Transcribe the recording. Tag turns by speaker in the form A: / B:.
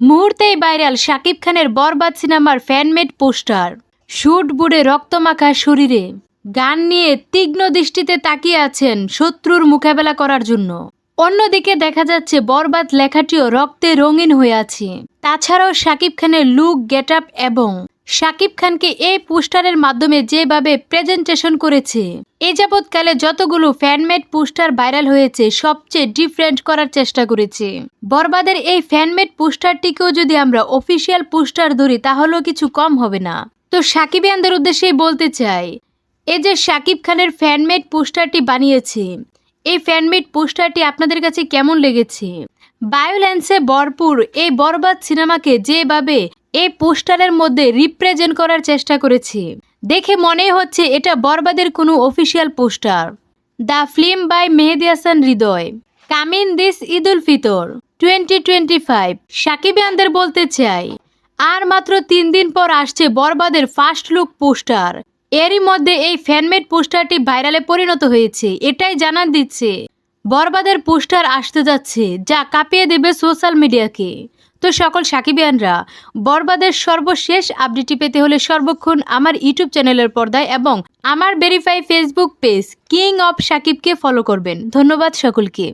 A: মুহূর্তেই বাইরাল শাকিব খানের বরবাদ সিনেমার ফ্যানমেড পোস্টার। শুট বুড়ে রক্তমাখা শরীরে। গান নিয়ে তীক্ষ্ণ দৃষ্টিতে তাকিয়ে আছেন শত্রুর মোকাবেলা করার জন্য। অন্যদিকে দেখা যাচ্ছে বরবাদ লেখাটিও রক্তে রঙিন হয়ে আছে। তাছাড়াও শাকিব খানের লুক গেট আপ এবং শাকিব খানকে এই পোস্টারের মাধ্যমে যেভাবে প্রেজেন্টেশন করেছে, এ যাবৎকালে যতগুলো ফ্যানমেড পোস্টার ভাইরাল হয়েছে, সবচেয়ে ডিফারেন্ট করার চেষ্টা করেছে। বরবাদের এই ফ্যানমেড পোস্টারটিকেও যদি আমরা অফিসিয়াল পোস্টার ধরি, তাহলেও কিছু কম হবে না। তো সাকিব সাকিবিয়ানদের উদ্দেশ্যেই বলতে চাই এই যে শাকিব খানের ফ্যানমেড পোস্টারটি বানিয়েছে, এই ফ্যানমেড পোস্টারটি আপনাদের কাছে কেমন লেগেছে? বায়োলেন্সে ভরপুর এই বরবাদ সিনেমাকে যেভাবে এই পোস্টারের মধ্যে রিপ্রেজেন্ট করার চেষ্টা করেছে, দেখে মনে হচ্ছে এটা বরবাদের কোনো official poster. The film by Mehedi Hasan Hridoy. Coming this Eid ul Fitr twenty twenty five. সাকিবিয়ানদের বলতে চাই, আর মাত্র তিন দিন পর আসছে বরবাদের ফার্স্ট লুক পোস্টার। এরই মধ্যে এই ফ্যানমেড পোস্টারটি ভাইরালে পরিণত হয়েছে, এটাই জানান দিচ্ছে বরবাদের পোস্টার আসতে যাচ্ছে, যা কাঁপিয়ে দেবে সোশ্যাল মিডিয়াকে। তো সকল সাকিবিয়ানরা, বরবাদের সর্বশেষ আপডেটটি পেতে হলে সর্বক্ষণ আমার ইউটিউব চ্যানেলের পর্দায় এবং আমার verify Facebook page king of সাকিবকে ফলো করবেন। ধন্যবাদ সকলকে।